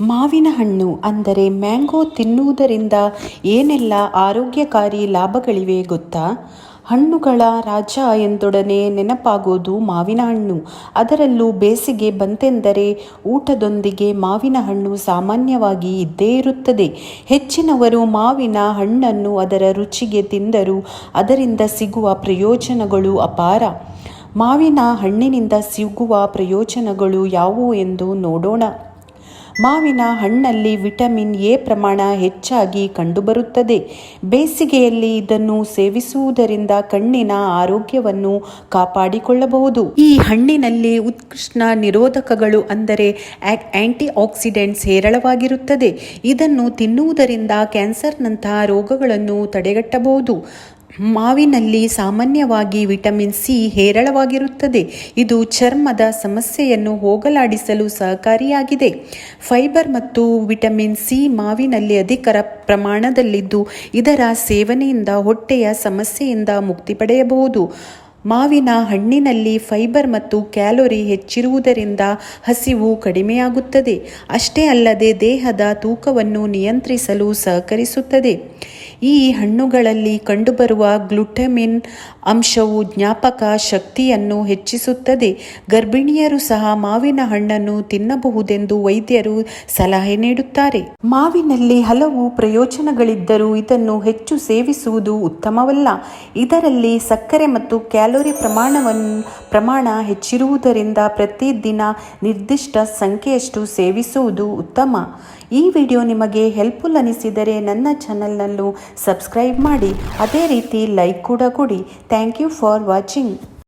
ಮಾವಿನ ಹಣ್ಣು ಅಂದರೆ ಮ್ಯಾಂಗೋ ತಿನ್ನುವುದರಿಂದ ಏನೆಲ್ಲ ಆರೋಗ್ಯಕಾರಿ ಲಾಭಗಳಿವೆ ಗೊತ್ತಾ? ಹಣ್ಣುಗಳ ರಾಜ ಎಂದೊಡನೆ ನೆನಪಾಗೋದು ಮಾವಿನ ಹಣ್ಣು. ಅದರಲ್ಲೂ ಬೇಸಿಗೆ ಬಂತೆಂದರೆ ಊಟದೊಂದಿಗೆ ಮಾವಿನ ಹಣ್ಣು ಸಾಮಾನ್ಯವಾಗಿ ಇದ್ದೇ ಇರುತ್ತದೆ. ಹೆಚ್ಚಿನವರು ಮಾವಿನ ಹಣ್ಣನ್ನು ಅದರ ರುಚಿಗೆ ತಿಂದರೂ ಅದರಿಂದ ಸಿಗುವ ಪ್ರಯೋಜನಗಳು ಅಪಾರ. ಮಾವಿನ ಹಣ್ಣಿನಿಂದ ಸಿಗುವ ಪ್ರಯೋಜನಗಳು ಯಾವುವು ಎಂದು ನೋಡೋಣ. ಮಾವಿನ ಹಣ್ಣಲ್ಲಿ ವಿಟಮಿನ್ ಎ ಪ್ರಮಾಣ ಹೆಚ್ಚಾಗಿ ಕಂಡುಬರುತ್ತದೆ. ಬೇಸಿಗೆಯಲ್ಲಿ ಇದನ್ನು ಸೇವಿಸುವುದರಿಂದ ಕಣ್ಣಿನ ಆರೋಗ್ಯವನ್ನು ಕಾಪಾಡಿಕೊಳ್ಳಬಹುದು. ಈ ಹಣ್ಣಿನಲ್ಲಿ ಉತ್ಕೃಷ್ಟ ನಿರೋಧಕಗಳು ಅಂದರೆ ಆಂಟಿ ಆಕ್ಸಿಡೆಂಟ್ಸ್ ಹೇರಳವಾಗಿರುತ್ತದೆ. ಇದನ್ನು ತಿನ್ನುವುದರಿಂದ ಕ್ಯಾನ್ಸರ್ನಂತಹ ರೋಗಗಳನ್ನು ತಡೆಗಟ್ಟಬಹುದು. ಮಾವಿನಲ್ಲಿ ಸಾಮಾನ್ಯವಾಗಿ ವಿಟಮಿನ್ ಸಿ ಹೇರಳವಾಗಿರುತ್ತದೆ. ಇದು ಚರ್ಮದ ಸಮಸ್ಯೆಯನ್ನು ಹೋಗಲಾಡಿಸಲು ಸಹಕಾರಿಯಾಗಿದೆ. ಫೈಬರ್ ಮತ್ತು ವಿಟಮಿನ್ ಸಿ ಮಾವಿನಲ್ಲಿ ಅಧಿಕ ಪ್ರಮಾಣದಲ್ಲಿದ್ದು ಇದರ ಸೇವನೆಯಿಂದ ಹೊಟ್ಟೆಯ ಸಮಸ್ಯೆಯಿಂದ ಮುಕ್ತಿ ಪಡೆಯಬಹುದು. ಮಾವಿನ ಹಣ್ಣಿನಲ್ಲಿ ಫೈಬರ್ ಮತ್ತು ಕ್ಯಾಲೋರಿ ಹೆಚ್ಚಿರುವುದರಿಂದ ಹಸಿವು ಕಡಿಮೆಯಾಗುತ್ತದೆ. ಅಷ್ಟೇ ಅಲ್ಲದೆ ದೇಹದ ತೂಕವನ್ನು ನಿಯಂತ್ರಿಸಲು ಸಹಕರಿಸುತ್ತದೆ. ಈ ಹಣ್ಣುಗಳಲ್ಲಿ ಕಂಡುಬರುವ ಗ್ಲುಟಮಿನ್ ಅಂಶವು ಜ್ಞಾಪಕ ಶಕ್ತಿಯನ್ನು ಹೆಚ್ಚಿಸುತ್ತದೆ. ಗರ್ಭಿಣಿಯರು ಸಹ ಮಾವಿನ ಹಣ್ಣನ್ನು ತಿನ್ನಬಹುದೆಂದು ವೈದ್ಯರು ಸಲಹೆ ನೀಡುತ್ತಾರೆ. ಮಾವಿನಲ್ಲಿ ಹಲವು ಪ್ರಯೋಜನಗಳಿದ್ದರೂ ಇದನ್ನು ಹೆಚ್ಚು ಸೇವಿಸುವುದು ಉತ್ತಮವಲ್ಲ. ಇದರಲ್ಲಿ ಸಕ್ಕರೆ ಮತ್ತು ಕ್ಯಾಲೋರಿ ಪ್ರಮಾಣವನ್ನು ಪ್ರಮಾಣ ಹೆಚ್ಚಿರುವುದರಿಂದ ಪ್ರತಿದಿನ ನಿರ್ದಿಷ್ಟ ಸಂಖ್ಯೆಯಷ್ಟು ಸೇವಿಸುವುದು ಉತ್ತಮ. ಈ ವಿಡಿಯೋ ನಿಮಗೆ ಹೆಲ್ಪ್ಫುಲ್ ಅನಿಸಿದರೆ ನನ್ನ ಚಾನಲ್ನಲ್ಲೂ ಸಬ್ಸ್ಕ್ರೈಬ್ ಮಾಡಿ. ಅದೇ ರೀತಿ ಲೈಕ್ ಕೂಡ ಕೊಡಿ. Thank you for watching.